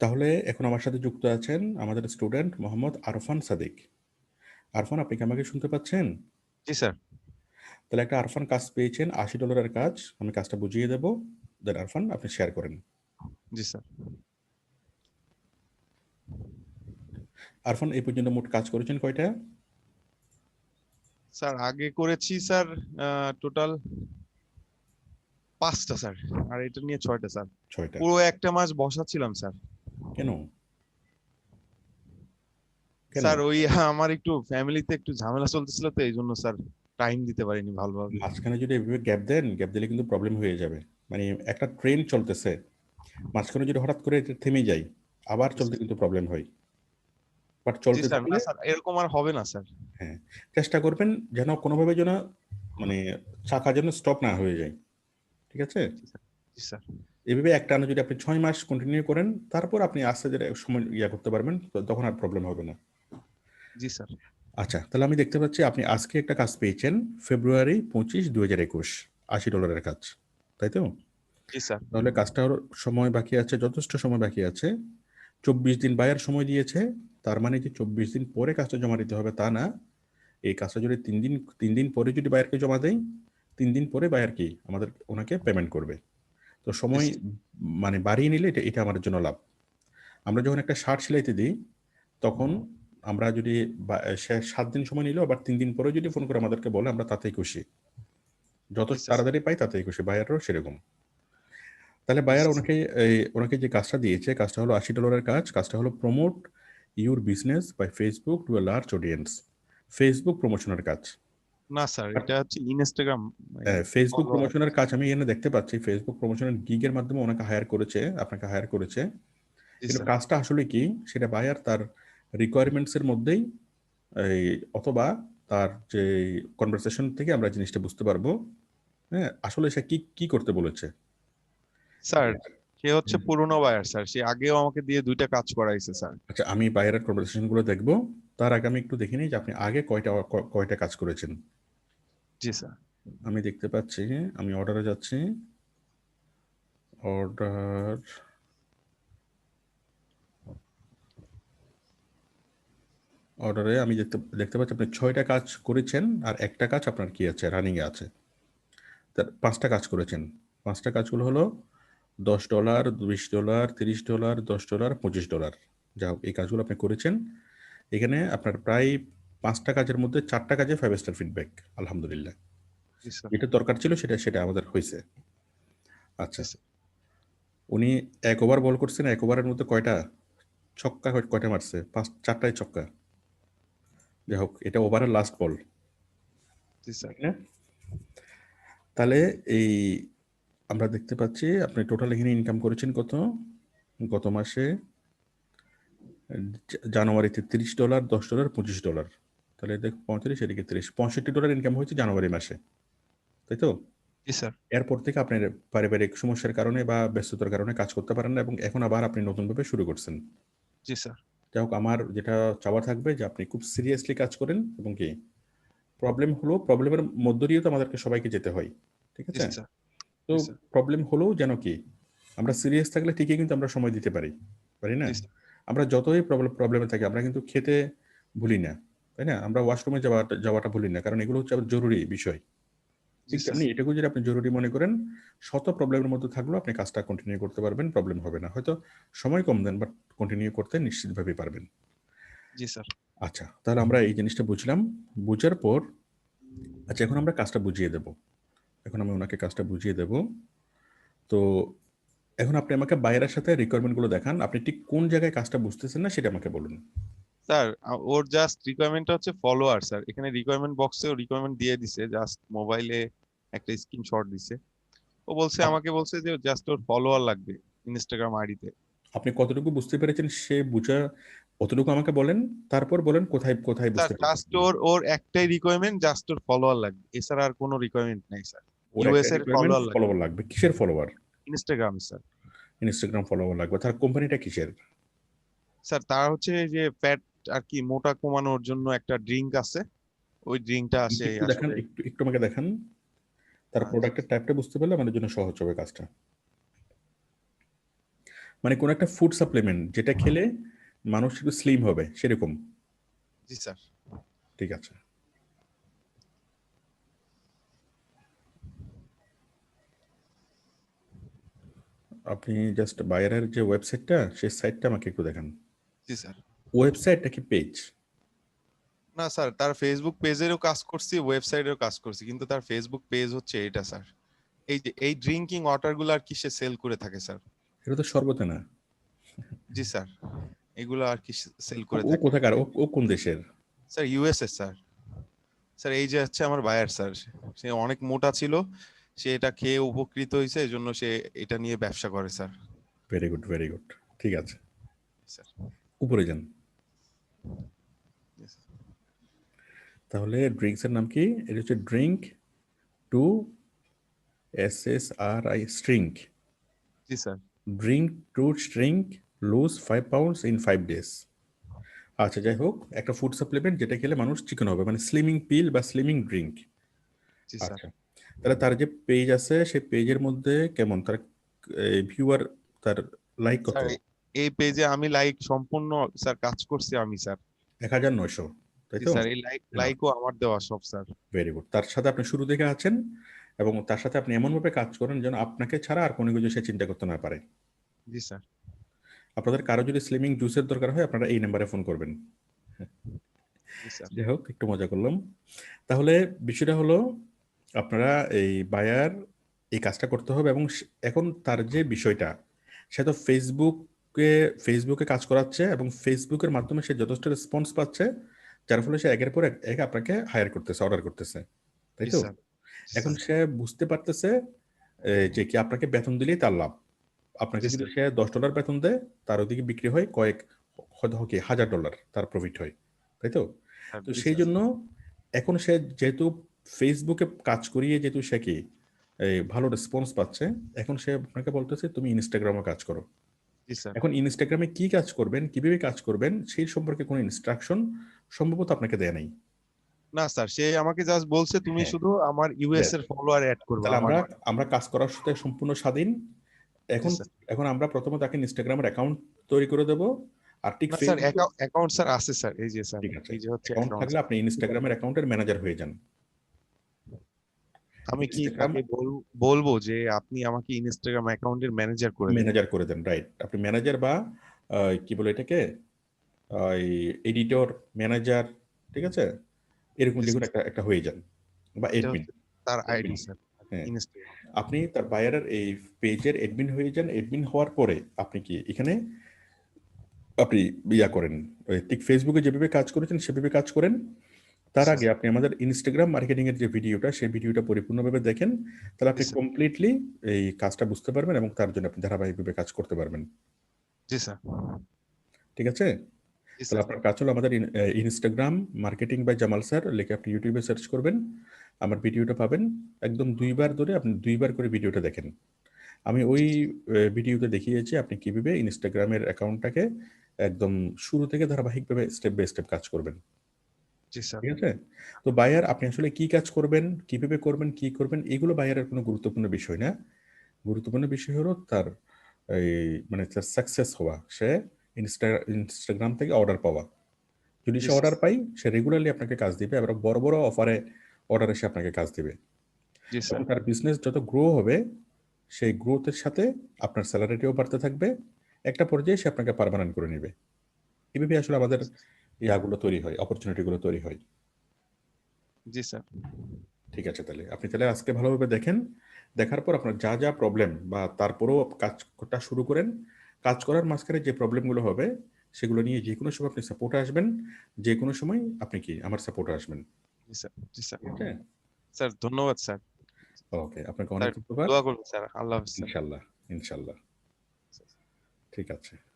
তাহলে এখন আমার সাথে যুক্ত আছেন আমাদের স্টুডেন্ট মোহাম্মদ আরফান সাদিক। আরফান আপনি কি আমাকে শুনতে পাচ্ছেন? জি স্যার। তাহলে একটা আরফান কাজ পেয়েছেন আশি ডলারের কাজ আমি কাজটা বুঝিয়ে দেবো। দেন আরফান আপনি শেয়ার করেন। জি স্যার। আরফান এই পর্যন্ত মোট কাজ করেছেন কয়টা? স্যার আগে করেছি স্যার টোটাল পাঁচটা স্যার। আর এটা নিয়ে ছয়টা স্যার। পুরো একটা মাস বসাচ্ছিলাম স্যার। কেন? স্যার ওই আমার একটু ফ্যামিলিতে একটু ঝামেলা চলতেছিল তো এই জন্য স্যার টাইম দিতে পারিনি ভালোভাবে। মাঝখানে যদি এভাবে গ্যাপ দেন গ্যাপ দিলে কিন্তু প্রবলেম হয়ে যাবে। মানে একটা ট্রেন চলতেছে মাঝখানে যদি হঠাৎ করে থেমে যায় আবার চলতে কিন্তু প্রবলেম হয়। বাট চলতে এরকম আর হবে না স্যার। হ্যাঁ চেষ্টা করবেন যেন কোনোভাবে যেন মানে চাকা যেন স্টপ না হয়ে যায়। ঠিক আছে? স্যার। এভাবে একটা আনা যদি আপনি ছয় মাস কন্টিনিউ করেন তারপর আপনি আস্তে ধীরে সময় ইয়া করতে পারবেন তখন আর প্রবলেম হবে না। জি স্যার। আচ্ছা তাহলে আমি দেখতে পাচ্ছি আপনি আজকে একটা কাজ পেয়েছেন ফেব্রুয়ারি পঁচিশ দুই হাজার একুশ আশি ডলারের কাজ তাই তো? জি স্যার। তাহলে কাজটা সময় বাকি আছে যথেষ্ট সময় বাকি আছে। চব্বিশ দিন বায়ার সময় দিয়েছে তার মানে যে চব্বিশ দিন পরে কাজটা জমা দিতে হবে তা না। এই কাজটা যদি তিন দিন তিন দিন পরে যদি বায়ারকে জমা দেয় তিন দিন পরে বায়ার কি? আমাদের ওনাকে পেমেন্ট করবে। তো সময় মানে বাড়িয়ে নিলে এটা এটা আমাদের জন্য লাভ। আমরা যখন একটা শার্ট সেলাইতে দিই তখন আমরা যদি সাত দিন সময় নিলেও আবার তিন দিন পরে যদি ফোন করে আমাদেরকে বলে আমরা তাতেই খুশি। যত তাড়াতাড়ি পাই তাতেই খুশি বায়ারও সেরকম। তাহলে বায়ার ওনাকে এই, ওনাকে যে কাজটা দিয়েছে কাজটা হলো আশি ডলারের কাজ কাজটা হলো promote your business by Facebook to a large audience Facebook প্রমোশনের কাজ। না স্যার এটা হচ্ছে ইনস্টাগ্রাম ফেসবুক প্রমোশনের কাজ আমি এখানে দেখতে পাচ্ছি। ফেসবুক প্রমোশনের গিগের মাধ্যমে ওনাকে হায়ার করেছে আপনাকে হায়ার করেছে। কিন্তু কাজটা আসলে কি সেটা বায়ার তার রিকোয়ারমেন্টস এর মধ্যেই এই অথবা তার যে কনভারসেশন থেকে আমরা জিনিসটা বুঝতে পারব। হ্যাঁ আসলে সে কি কি করতে বলেছে? স্যার সে হচ্ছে। পুরনো বায়ার স্যার। সে আগেও আমাকে দিয়ে দুইটা কাজ করাইছে স্যার। আচ্ছা আমি বায়ারের কনভারসেশনগুলো দেখব। তার আগে আমি একটু দেখে নিই যে আপনি আগে কয়টা কয়টা কাজ করেছেন। জি, স্যার। আমি দেখতে পাচ্ছি, আমি অর্ডারে যাচ্ছি। অর্ডার অর্ডারে আমি দেখতে দেখতে পাচ্ছি আপনি ছয়টা কাজ করেছেন আর একটা কাজ আপনার কি আছে রানিং এ আছে। তার পাঁচটা কাজ করেছেন। পাঁচটা কাজগুলো হলো দশ ডলার বিশ ডলার তিরিশ ডলার দশ ডলার পঁচিশ ডলার যা এই কাজগুলো আপনি করেছেন। এখানে আপনার প্রায় পাঁচটা কাজের মধ্যে চারটা কাজে ফাইভ স্টার ফিডব্যাক আলহামদুলিল্লাহ। যেটা দরকার ছিল সেটা সেটা আমাদের হয়েছে। আচ্ছা। উনি এক ওভার বল করছেন এক ওভারের মধ্যে কয়টা? ছক্কা কয়টা মারছে? পাঁচ চারটায় ছক্কা। যাই হোক এটা ওভারের লাস্ট বল তাহলে এই আমরা দেখতে পাচ্ছি আপনি টোটাল এখানে ইনকাম করেছেন কত? গত মাসে জানুয়ারিতে তিরিশ ডলার দশ ডলার পঁচিশ ডলার তাহলে দেখ পঁয়ত্রিশ এদিকে তিরিশ। পঁয়ষট্টি ডলার ইনকাম হয়েছে জানুয়ারি মাসে তাই তো? জি স্যার এরপর থেকে আপনার পারিবারিক সমস্যার কারণে বা ব্যস্ততার কারণে কাজ করতে পারেন না এবং এখন আবার আপনি নতুনভাবে শুরু করছেন। জি স্যার যাই হোক আমার যেটা চাওয়া থাকবে যে আপনি খুব সিরিয়াসলি কাজ করেন এবং কি প্রবলেম হলো প্রবলেমের মধ্য দিয়ে তো আমাদেরকে সবাইকে যেতে হয় ঠিক আছে? তো প্রবলেম হলেও যেন কি আমরা সিরিয়াস থাকলে ঠিকই কিন্তু আমরা সময় দিতে পারি পারি না? আমরা যতই প্রবলেম প্রবলেমে থাকি আমরা কিন্তু খেতে ভুলি না। তাই না? আমরা ওয়াশরুমে যাওয়াটা যাওয়াটা ভুলি না কারণ এগুলো হচ্ছে জরুরি বিষয়। ঠিক। তেমনি এটাকেও যদি আপনি জরুরি মনে করেন শত প্রবলেমের মধ্যে থাকলেও আপনি কাজটা কন্টিনিউ করতে পারবেন প্রবলেম হবে না। হয়তো সময় কম দেন বাট কন্টিনিউ করতে নিশ্চিতভাবে পারবেন। জি স্যার আচ্ছা তাহলে আমরা এই জিনিসটা বুঝলাম। বুঝার পর আচ্ছা এখন আমরা কাজটা বুঝিয়ে দেব। এখন আমি ওনাকে কাজটা বুঝিয়ে দেব। তো এখন আপনি আমাকে বাইরের সাথে রিকোয়ারমেন্টগুলো দেখান। আপনি ঠিক কোন জায়গায় কাজটা বুঝতেছেন না সেটা আমাকে বলুন। স্যার ওর জাস্ট রিকোয়ারমেন্টটা হচ্ছে ফলোয়ার স্যার এখানে রিকোয়ারমেন্ট বক্সে ও রিকোয়ারমেন্ট দিয়ে দিছে জাস্ট মোবাইলে একটা স্ক্রিনশট দিছে। ও বলছে আমাকে বলছে যে জাস্ট ওর ফলোয়ার লাগবে ইনস্টাগ্রাম আইডিতে আপনি কতটুকু বুঝতে পেরেছেন? সে বুঝা অতটুকু আমাকে বলেন তারপর বলেন কোথায় কোথায় বুঝতে জাস্ট ওর ওর একটাই রিকোয়ারমেন্ট জাস্ট ওর ফলোয়ার লাগবে। এছাড়া আর কোনো রিকোয়ারমেন্ট নাই স্যার US এর follower ফলোয়ার লাগবে। কিসের follower Instagram sir Instagram follower লাগবে। তার কোম্পানিটা কিসের? স্যার তার হচ্ছে যে ফ্যাট আর কি মোটা কমানোর জন্য একটা ড্রিঙ্ক আছে। ওই ড্রিঙ্কটা আসে একটু দেখান একটু একটু আমাকে দেখান। তার আচ্ছা। প্রোডাক্টের টাইপটা বুঝতে পারলে আমাদের জন্য সহজ হবে কাজটা। মানে কোন একটা ফুড সাপ্লিমেন্ট যেটা খেলে মানুষ একটু স্লিম হবে সেরকম। জি স্যার। ঠিক আছে। আপনি জাস্ট বাইরের যে ওয়েবসাইটটা সেই সাইটটা আমাকে একটু দেখান। জি স্যার। ওয়েবসাইটটা কি পেজ না স্যার তার ফেসবুক পেজেরও কাজ করছি ওয়েবসাইটেও কাজ করছি কিন্তু তার ফেসবুক পেজ হচ্ছে এটা স্যার এই যে এই ড্রিঙ্কিং ওয়াটারগুলো আর কি সে সেল করে থাকে স্যার এটা তো সর্বতে না। জি স্যার এগুলো আর কি সেল করে ও থাকে। কোথাকার? ও ও কোন দেশের? স্যার ইউএসএ স্যার স্যার এই যে হচ্ছে আমার বায়ার স্যার সে অনেক মোটা ছিল সে এটা খেয়ে উপকৃত হয়েছে এই জন্য সে এটা নিয়ে ব্যবসা করে sir very good very good ঠিক আছে। স্যার উপরে যান. তাহলে ড্রিঙ্কস এর নাম কি? এটা হচ্ছে drink to S S R I shrink G sir drink to shrink lose five pounds in five days আচ্ছা যাই হোক একটা ফুড সাপ্লিমেন্ট যেটা খেলে মানুষ চিকেন হবে মানে স্লিমিং পিল বা স্লিমিং ড্রিঙ্ক স্যার আচ্ছা তাহলে তার যে পেজ আছে সেই পেজের মধ্যে কেমন? তার ভিউয়ার তার লাইক কত? এই পেজে আমি লাইক সম্পূর্ণ স্যার কাজ করছি আমি স্যার এক হাজার নয়শো তাই তো? স্যার এই লাইক লাইকও আমার দেওয়া সব স্যার ভেরি গুড তার সাথে আপনি শুরু থেকে আছেন এবং তার সাথে আপনি এমনভাবে কাজ করেন যেন আপনাকে ছাড়া আর কোনো কিছু সে চিন্তা করতে না পারে। জি স্যার আপনাদের কারও যদি স্লিমিং জুসের দরকার হয় আপনারা এই নাম্বারে ফোন করবেন। যাই হোক একটু মজা করলাম। তাহলে বিষয়টা হলো আপনারা এই বায়ার এই কাজটা করতে হবে এবং এখন তার যে বিষয়টা সে তো ফেসবুকে ফেসবুকে কাজ করাচ্ছে এবং ফেসবুকের মাধ্যমে সে যথেষ্ট রেসপন্স পাচ্ছে যার ফলে সে একের পর এক আপনাকে হায়ার করতেছে অর্ডার করতেছে। তাই তো? এখন সে বুঝতে পারতেছে যে কি আপনাকে বেতন দিলেই তার লাভ। আপনাকে যদি সে দশ ডলার বেতন দেয় তার ওদিকে বিক্রি হয় কয়েক কি হাজার ডলার তার প্রফিট হয়। তাই তো? তো সেই জন্য এখন সে যেহেতু ফেসবুকে কাজ করিয়ে যেহেতু সে কি ভালো রেসপন্স পাচ্ছে এখন সে আপনাকে বলতেছে তুমি ইনস্টাগ্রামে কাজ করো। এখন ইনস্টাগ্রামে কি কাজ করবেন কীভাবে কাজ করবেন সেই সম্পর্কে কোনো ইনস্ট্রাকশন সম্ভবত আপনাকে দেয় নাই। না স্যার সে আমাকে জাস্ট বলছে তুমি হ্যাঁ। শুধু আমার ইউএস এর ফলোয়ার অ্যাড করবে তাহলে আমরা আমরা কাজ করার সাথে সম্পূর্ণ স্বাধীন। এখন এখন আমরা প্রথমে তাকে ইনস্টাগ্রামের অ্যাকাউন্ট তৈরি করে দেব। আর ঠিক স্যার অ্যাকাউন্ট স্যার আছে স্যার এই যে স্যার এই যে হচ্ছে অ্যাকাউন্ট থাকলে আপনি ইনস্টাগ্রামের অ্যাকাউন্টের ম্যানেজার হয়ে যান। আমি কি আমি বলব যে আপনি আমাকে ইনস্টাগ্রাম অ্যাকাউন্টের ম্যানেজার করে ম্যানেজার করে দেন রাইট আপনি ম্যানেজার বা কি বলে এটাকে? এডিটর ম্যানেজার ঠিক আছে? এরকম sir. একটা একটা হয়ে যান বা এডমিন তার আইডি স্যার আপনি তার বায়ারের এই পেজের এডমিন হয়ে যান। এডমিন হওয়ার পরে আপনি কি এখানে আপনি ইয়া করেন ঠিক ফেসবুকে যেভাবে কাজ করেছেন সেভাবে কাজ করেন। তার আগে আপনি আমাদের ইনস্টাগ্রাম মার্কেটিং এর যে ভিডিওটা সেই ভিডিওটা পরিপূর্ণভাবে দেখেন। তাহলে আপনি কমপ্লিটলি এই কাজটা বুঝতে পারবেন এবং তার জন্য আপনি ধারাবাহিকভাবে কাজ করতে পারবেন। জি স্যার। ঠিক আছে? তাহলে আপনার কাজ হলো আমাদের Instagram marketing by Jamal sir লিখে আপনি ইউটিউবে সার্চ করবেন। আমার ভিডিওটা পাবেন। একদম দুইবার ধরে আপনি দুইবার করে ভিডিওটা দেখেন। আমি ওই ভিডিওতে দেখিয়েছি আপনি কীভাবে ইনস্টাগ্রামের অ্যাকাউন্টটাকে একদম শুরু থেকে ধারাবাহিকভাবে স্টেপ বাই স্টেপ কাজ করবেন। জি স্যার। ঠিক আছে? তো বায়ার আপনি আসলে কি কাজ করবেন কীভাবে করবেন কি করবেন এগুলো বায়ারের কোনো গুরুত্বপূর্ণ বিষয় না। গুরুত্বপূর্ণ বিষয় হলো তার এই মানে তার সাকসেস হওয়া। সে ইনস্টাগ্রাম থেকে অর্ডার পাওয়া। যদি সে অর্ডার পাই সে রেগুলারলি আপনাকে কাজ দিবে। এবং বড় বড় অফারে অর্ডার এসে আপনাকে কাজ দিবে। তার বিজনেস যত গ্রো হবে সেই গ্রোথের সাথে আপনার স্যালারিটিও বাড়তে থাকবে। একটা পর্যায়ে সে আপনাকে পারমানেন্ট করে নেবে। এভাবে আসলে আমাদের ইয়াগুলো তৈরি হয় অপরচুনিটিগুলো তৈরি হয়। জি স্যার। ঠিক আছে তাহলে। আপনি তাহলে আজকে ভালোভাবে দেখেন। দেখার পর আপনার যা যা প্রবলেম বা তারপরেও কাজটা শুরু করেন কাজ করার মাঝখানে যে প্রবলেমগুলো হবে সেগুলো নিয়ে যে কোনো সময় আপনি সাপোর্টে আসবেন। যে কোনো সময় আপনি কি আমার সাপোর্টে আসবেন। জি স্যার। জি স্যার। ঠিক আছে স্যার ধন্যবাদ স্যার। ওকে আপনাকে অনেক ধন্যবাদ। দোয়া করুন স্যার। আল্লাহ ইনশাল্লাহ ইনশাল্লাহ। ঠিক আছে।